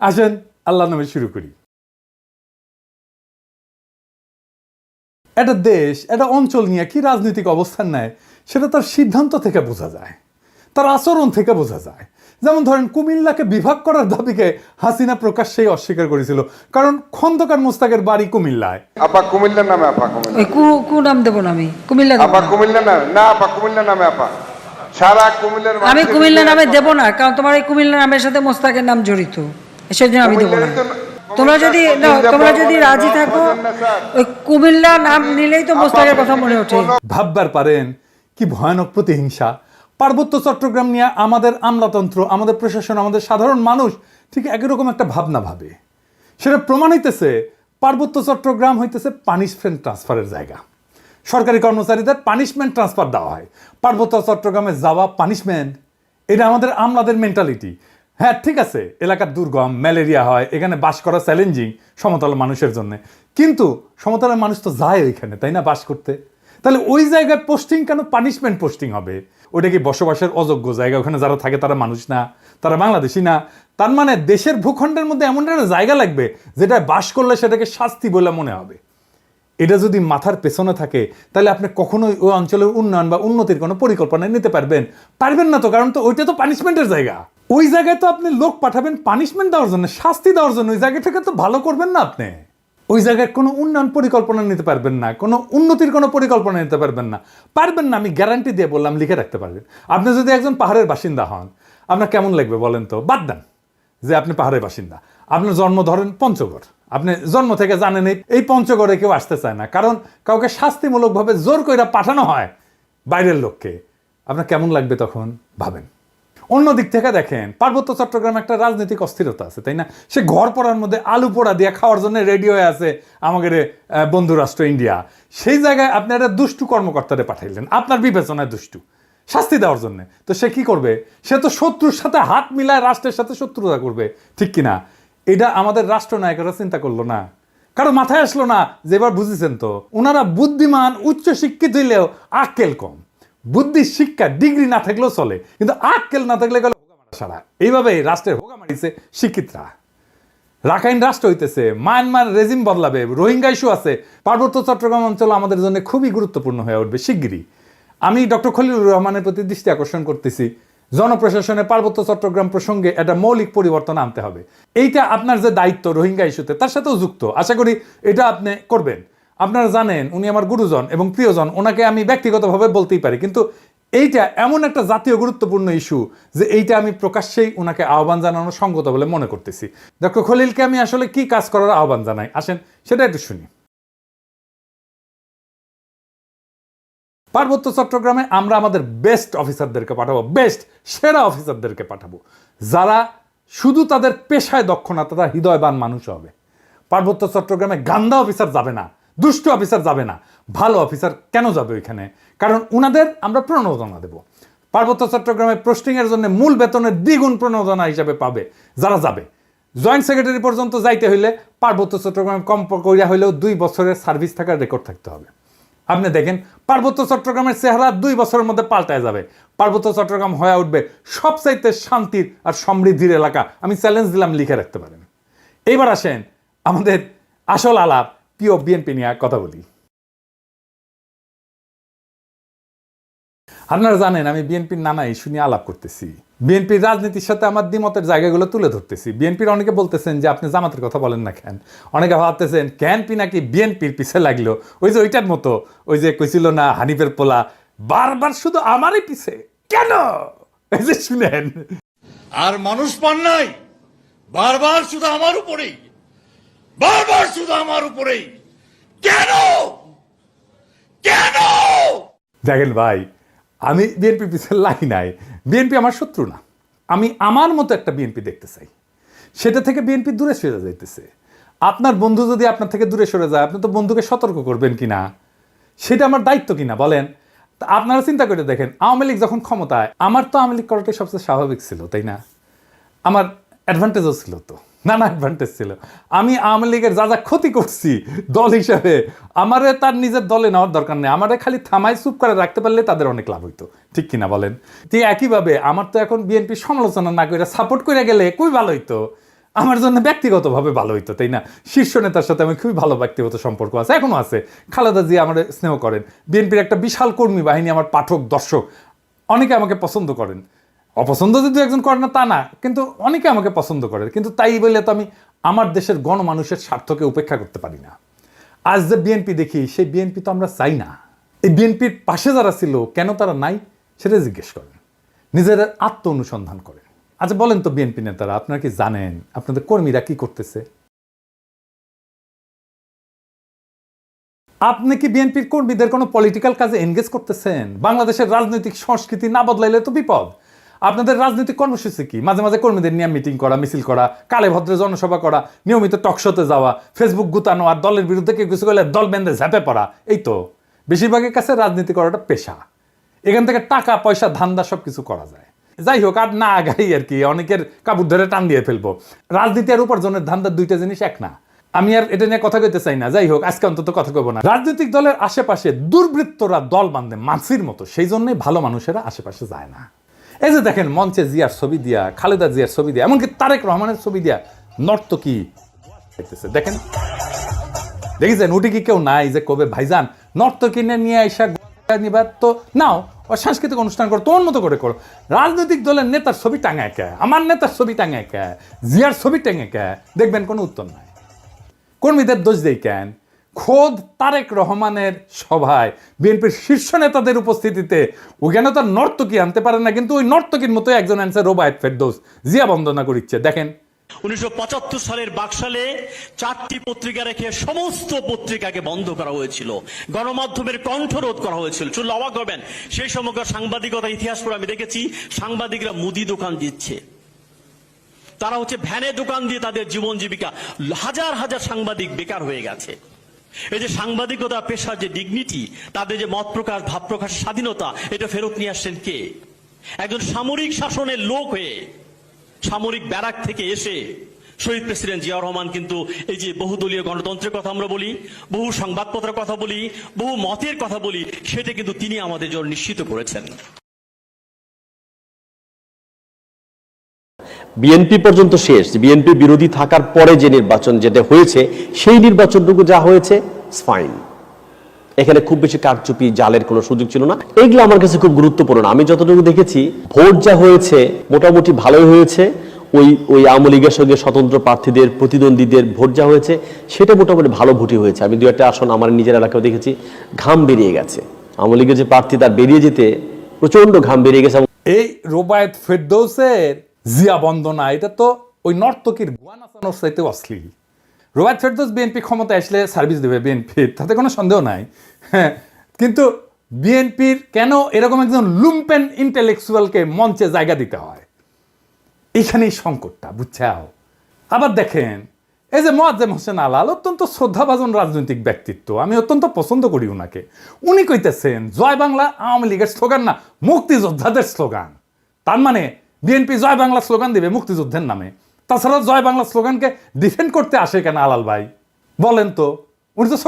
আসেন আল্লাহ নামে শুরু করি। একটা দেশ একটা অঞ্চল নিয়ে কি রাজনৈতিক অবস্থান নেয় সেটা তার সিদ্ধান্ত থেকে বোঝা যায় তার আচরণ থেকে বোঝা যায়। যেমন ধরেন কুমিল্লাকে বিভাগ করার দাবিকে হাসিনা প্রকাশ্যেই অস্বীকার করেছিল কারণ খন্দকার মোস্তাকের বাড়ি কুমিল্লায়। আপা কুমিল্লার নামে আপা কুমিল্লা কু কু নাম দেবো না আমি কুমিল্লা দেবো আপা কুমিল্লা নামে না আপা কুমিল্লা নামে আপা। সারা কুমিল্লার আমি কুমিল্লা নামে দেবো না কারণ তোমার এই কুমিল্লা নামের সাথে মোস্তাকের নাম জড়িত। সেজন্য আমি দেবো না। তোমরা যদি তোমরা যদি রাজি থাকো। ওই কুমিল্লা নাম নিলেই তো মোস্তাকের কথা মনে ওঠে ভাববার পারেন কি ভয়ানক প্রতিহিংসা। পার্বত্য চট্টগ্রাম নিয়ে আমাদের আমলাতন্ত্র আমাদের প্রশাসন আমাদের সাধারণ মানুষ ঠিক একই রকম একটা ভাবনা ভাবে। সেটা প্রমাণ হইতেছে পার্বত্য চট্টগ্রাম হইতেছে পানিশমেন্ট ট্রান্সফারের জায়গা। সরকারি কর্মচারীদের পানিশমেন্ট ট্রান্সফার দেওয়া হয়। পার্বত্য চট্টগ্রামে যাওয়া পানিশমেন্ট এটা আমাদের আমলাদের মেন্টালিটি হ্যাঁ ঠিক আছে। এলাকার দুর্গম, ম্যালেরিয়া হয়, এখানে বাস করা চ্যালেঞ্জিং সমতল মানুষের জন্য। কিন্তু সমতলের মানুষ তো যায় ওইখানে, তাই না, বাস করতে? তাহলে ওই জায়গায় পোস্টিং কেন পানিশমেন্ট পোস্টিং হবে? ওটা কি বসবাসের অযোগ্য জায়গা? ওখানে যারা থাকে তারা মানুষ না, তারা বাংলাদেশি না। তার মানে দেশের ভূখণ্ডের মধ্যে এমন একটা জায়গা লাগবে যেটা বাস করলে সেটাকে শাস্তি বলে মনে হবে। এটা যদি মাথার পেছনে থাকে, তাহলে আপনি কখনোই ওই অঞ্চলের উন্নয়ন বা উন্নতির কোনো পরিকল্পনা নিতে পারবেন। পারবেন না তো, কারণ তো ওইটা তো পানিশমেন্টের জায়গা। ওই জায়গায় তো আপনি লোক পাঠাবেন পানিশমেন্ট দেওয়ার জন্য, শাস্তি দেওয়ার জন্য। ওই জায়গাটাকে তো ভালো করবেন না আপনি। ওই জায়গায় কোনো উন্নয়ন পরিকল্পনা নিতে পারবেন না, কোনো উন্নতির কোনো পরিকল্পনা নিতে পারবেন না। পারবেন না, আমি গ্যারান্টি দিয়ে বললাম, লিখে রাখতে পারবেন। আপনি যদি একজন পাহাড়ের বাসিন্দা হন, আপনার কেমন লাগবে বলেন তো? বাদ দেন যে আপনি পাহাড়ের বাসিন্দা। আপনার জন্ম ধরেন পঞ্চগড়। আপনি জন্ম থেকে জানেন এই পঞ্চগড়ে কেউ আসতে চায় না। কারণ কাউকে শাস্তিমূলকভাবে জোর করে পাঠানো হয় বাইরের লোককে। আপনার কেমন লাগবে তখন ভাবেন। অন্য দিক থেকে দেখেন, পার্বত্য চট্টগ্রামে একটা রাজনৈতিক অস্থিরতা আছে, তাই না? সে ঘর পড়ার মধ্যে আলু পোড়া দিয়ে খাওয়ার জন্য রেডি হয়ে আছে আমাদের বন্ধু রাষ্ট্র ইন্ডিয়া সেই জায়গায় আপনি একটা দুষ্টু কর্মকর্তারে পাঠাইলেন, আপনার বিবেচনায় দুষ্টু, শাস্তি দেওয়ার জন্য। তো সে কি করবে? সে তো শত্রুর সাথে হাত মিলায় রাষ্ট্রের সাথে শত্রুতা করবে, ঠিক কিনা? এটা আমাদের রাষ্ট্রনায়করা চিন্তা করল না। কারও মাথায় আসলো না যে এবার বুঝেছেন তো ওনারা বুদ্ধিমান উচ্চ শিক্ষিত হইলেও আক্কেল কম। বুদ্ধি, শিক্ষা, ডিগ্রি না থাকলেও চলে। কিন্তু আক্কেল না থাকলে গেল সারা। এইভাবে রাষ্ট্রের হোগা মারিছে শিক্ষিতরা। রাখাইন রাষ্ট্র হইতেছে, মায়ানমার রেজিম বদলাবে, রোহিঙ্গা ইস্যু আছে। পার্বত্য চট্টগ্রাম অঞ্চল আমাদের জন্য খুবই গুরুত্বপূর্ণ হয়ে উঠবে, শিগগিরই। আমি ডক্টর খলিলুর রহমানের প্রতি দৃষ্টি আকর্ষণ করতেছি। জনপ্রশাসনে পার্বত্য চট্টগ্রাম প্রসঙ্গে একটা মৌলিক পরিবর্তন আনতে হবে। এইটা আপনার যে দায়িত্ব রোহিঙ্গা ইস্যুতে, তার সাথেও যুক্ত। আশা করি এটা আপনি করবেন। আপনারা জানেন, উনি আমার গুরুজন এবং প্রিয়জন, ওনাকে আমি ব্যক্তিগতভাবে বলতেই পারি। কিন্তু এইটা এমন একটা জাতীয় গুরুত্বপূর্ণ ইস্যু যে এইটা আমি প্রকাশ্যেই ওনাকে আহ্বান জানানো সঙ্গত বলে মনে করতেছি। ডক্টর খলিলকে আমি আসলে কি কাজ করার আহ্বান জানাই? আসেন, সেটা একটু শুনি। পার্বত্য চট্টগ্রামে আমরা আমাদের বেস্ট অফিসারদেরকে পাঠাবো বেস্ট সেরা অফিসারদেরকে পাঠাবো। যারা শুধু তাদের পেশায় দক্ষ না, তারা হৃদয়বান মানুষ হবে। পার্বত্য চট্টগ্রামে গান্দা অফিসার যাবে না। দুষ্ট অফিসার যাবে না। ভালো অফিসার কেন যাবে ওইখানে? কারণ উনাদের আমরা প্রণোদনা দেব। পার্বত্য চট্টগ্রামে পোস্টিংয়ের জন্য মূল বেতনের দ্বিগুণ প্রণোদনা হিসাবে পাবে যারা যাবে। জয়েন্ট সেক্রেটারি পর্যন্ত যাইতে হইলে পার্বত্য চট্টগ্রামে কম করিয়া হইলেও দুই বছরের সার্ভিস থাকার রেকর্ড থাকতে হবে। আপনি দেখেন, পার্বত্য চট্টগ্রামের চেহারা দুই বছরের মধ্যে পাল্টায় যাবে। পার্বত্য চট্টগ্রাম হয়ে উঠবে সবচাইতে শান্তির আর সমৃদ্ধির এলাকা। আমি চ্যালেঞ্জ দিলাম, লিখে রাখতে পারেন। এইবার আসেন আমাদের আসল আলাপ। প্রিয় বিএনপি নিয়ে কথা বলি। আপনারা জানেন, আমি বিএনপির নানা ইস্যু নিয়ে আলাপ করতেছি। বিএনপির রাজনীতির সাথে আমার দ্বিমতের জায়গাগুলো তুলে ধরতেছি। বিএনপির অনেকে বলতেছেন যে, আপনি জামাতের কথা বলেন না কেন? অনেকে ভাবতেছেন, কেন পি নাকি বিএনপির পিছে লাগল? ওই যে ওইটার মতো, ওই যে কইছিল না, হানিফের পোলা, বারবার শুধু আমারই পিছে, কেন? এই যে শুনেন। আর মানুষ পান নাই, বারবার শুধু আমার উপরেই। শুধু আমার উপরেই। কেন? কেন? দেখেন ভাই, আমি বিএনপি পিছনে লাগি নাই। বিএনপি আমার শত্রু না। আমি আমার মতো একটা বিএনপি দেখতে চাই। সেটা থেকে বিএনপি দূরে সরে যাইতেছে। আপনার বন্ধু যদি আপনার থেকে দূরে সরে যায়, আপনি তো বন্ধুকে সতর্ক করবেন কিনা সেটা আমার দায়িত্ব কিনা বলেন। তা আপনারা চিন্তা করে দেখেন, আওয়ামী লীগ যখন ক্ষমতায়, আমার তো আওয়ামী লীগ করাটাই সবচেয়ে স্বাভাবিক ছিল, তাই না? আমার অ্যাডভান্টেজও ছিল তো। নানা অ্যাডভান্টেজ ছিল। আমি আওয়ামী লীগের যা যা ক্ষতি করছি দল হিসাবে, আমারে তার নিজের দলে নেওয়ার দরকার নেই। আমারে খালি থামাই চুপ করে রাখতে পারলে তাদের অনেক লাভ হইতো। ঠিক কিনা বলেন? ঠিক একইভাবে আমার তো এখন বিএনপি সমালোচনা না করে সাপোর্ট করে গেলে খুবই ভালো হইতো। আমার জন্য ব্যক্তিগতভাবে ভালো হইতো, তাই না? শীর্ষ নেতার সাথে আমি খুবই ভালো ব্যক্তিগত সম্পর্ক আছে, এখনও আছে। খালেদা জিয়া আমার স্নেহ করেন। বিএনপির একটা বিশাল কর্মী বাহিনী, আমার পাঠক, দর্শক, অনেকে আমাকে পছন্দ করেন। অপছন্দ যদি একজন করে না, তা না, কিন্তু অনেকে আমাকে পছন্দ করে। কিন্তু তাই বলে তো আমি আমার দেশের গণমানুষের স্বার্থকে উপেক্ষা করতে পারি না। আজ যে বিএনপি দেখি, সেই বিএনপি তো আমরা চাই না। এই বিএনপির পাশে যারা ছিল, কেন তারা নাই সেটা জিজ্ঞেস করেন। নিজের আত্ম অনুসন্ধান করেন। আচ্ছা বলেন তো বিএনপি নেতারা, আপনারা কি জানেন, আপনাদের কর্মীরা কি করতেছে? আপনি কি বিএনপির কর্মীদের কোনো পলিটিক্যাল কাজে এনগেজ করতেছেন? বাংলাদেশের রাজনৈতিক সংস্কৃতি না বদলাইলে তো বিপদ। আপনাদের রাজনৈতিক কর্মসূচি কি? মাঝে মাঝে কর্মীদের নিয়ে মিটিং করা, মিছিল করা, কালে ভদ্রে জনসভা করা, নিয়মিত টকশোতে যাওয়া ফেসবুক গুতানো আর দলের বিরুদ্ধে কেউ কিছু করলে দল বেঁধে ঝাঁপে পড়া, এই তো। বেশিরভাগের কাছে রাজনীতি করাটা পেশা। এখান থেকে টাকা, পয়সা, ধান্দা সব কিছু করা যায়। যাই হোক, আর না আগাই আর কি, অনেকের কাপড় ধরে টান দিয়ে ফেলব। রাজনীতি আর উপার্জনের ধান্দার দুইটা জিনিস এক না। আমি আর এটা নিয়ে কথা কইতে চাই না। যাই হোক, আজকে অন্তত কথা কইব না। রাজনৈতিক দলের আশেপাশে দুর্বৃত্তরা দল বাঁধে মানসির মতো, সেই জন্যই ভালো মানুষেরা আশেপাশে যায় না। এই যে দেখেন মঞ্চে জিয়ার ছবি দিয়া, খালেদা জিয়ার ছবি দিয়া, এমনকি তারেক রহমানের ছবি দিয়া নর্তকী দেখেন, দেখেছেন, উঠে কি কেউ নাই যে কবে ভাইজান নর্তকী নিয়ে আইসা নিবার তো নাও সাংস্কৃতিক অনুষ্ঠান করো তোর মতো করে করো। রাজনৈতিক দলের নেতার ছবি টাঙায় কে? আমার নেতার ছবি টাঙায় কে? জিয়ার ছবি টাঙে কে? দেখবেন কোনো উত্তর নাই। কর্মীদের দোষ দেই কেন? খোদ তারেক রহমানের সভায়। বিএনপির শীর্ষ নেতাদের উপস্থিতিতে ওখানে তো নর্তকী আনতে পারে না, কিন্তু ওই নর্তকীর মতো একজন আনছে রোবায়ত ফেরদৌস। জিয়া বন্দনা করিচ্ছে, দেখেন। উনিশশো পঁচাত্তর সালের বাকশালে চারটি পত্রিকা রেখে সমস্ত পত্রিকাকে বন্ধ করা হয়েছিল। গণমাধ্যমের কণ্ঠরোধ করা হয়েছিল। চুল অবাক হবেন, সেই সময়কার সাংবাদিকতা ইতিহাস পড়ে আমি দেখেছি, সাংবাদিকরা মুদি দোকান দিচ্ছে। তারা হচ্ছে ভ্যানে দোকান দিয়ে তাদের জীবন জীবিকা, হাজার হাজার সাংবাদিক বেকার হয়ে গেছে। এই যে সাংবাদিকতা, পেশার যে ডিগনিটি তাদের যে মত প্রকাশ, ভাব প্রকাশের স্বাধীনতা, এটা ফেরত নিয়ে আসছেন কে? একজন সামরিক শাসনের লোক হয়ে, সামরিক ব্যারাক থেকে এসে শহীদ প্রেসিডেন্ট জিয়া রহমান কিন্তু এই যে বহুদলীয় গণতন্ত্রের কথা আমরা বলি, বহু সংবাদপত্রের কথা বলি, বহু মতের কথা বলি, সেটা কিন্তু তিনি আমাদের জন্য নিশ্চিত করেছেন। বিএনপি পর্যন্ত শেষ বিএনপি বিরোধী থাকার পরে যে নির্বাচন যেটা হয়েছে, সেই নির্বাচনটুকু যা হয়েছে ফাইন এখানে খুব বেশি কারচুপি, জালের কোনো সুযোগ ছিল না। এগুলো আমার কাছে খুব গুরুত্বপূর্ণ। আমি যতটুকু দেখেছি, ভোট যা হয়েছে, মোটামুটি ভালোই হয়েছে। ওই ওই আওয়ামী লীগের সঙ্গে স্বতন্ত্র প্রার্থীদের, প্রতিদ্বন্দ্বীদের ভোট যা হয়েছে, সেটা মোটামুটি ভালো ভোটই হয়েছে। আমি দু একটা আসন আমার নিজের এলাকায় দেখেছি, ঘাম বেরিয়ে গেছে। আওয়ামী লীগের যে প্রার্থী, তার বেরিয়ে যেতে প্রচণ্ড ঘাম বেরিয়ে গেছে এই রোবায়ত ফেরদৌসের জিয়া বন্দনা এটা তো ওই নর্তকীর গুয়া নাচানোর চাইতে অশ্লীল। রোবায়ত ফেরদৌস বিএনপি ক্ষমতা আসলে সার্ভিস দেবে বিএনপির তাতে কোনো সন্দেহ নাই। হ্যাঁ কিন্তু বিএনপির কেন এরকম একজন লুম্পেন ইন্টেলেকচুয়ালকে মঞ্চে জায়গা দিতে হয়? এইখানেই সংকটটা, বুঝছাও? আবার দেখেন, এই যে মোয়াজ্জেম হোসেন আলাল অত্যন্ত শ্রদ্ধাভাজন রাজনৈতিক ব্যক্তিত্ব, আমি অত্যন্ত পছন্দ করি ওনাকে উনি কইতেছেন, জয় বাংলা আওয়ামী লীগের স্লোগান না, মুক্তিযোদ্ধাদের স্লোগান। তার মানে বিএনপি জয় বাংলা স্লোগান দিবে মুক্তিযুদ্ধের নামে। তাছাড়া জয় বাংলা স্লোগানকে ডিফেন্ড করতে আসে কেন আলাল ভাই? বলেন তো। উনি তো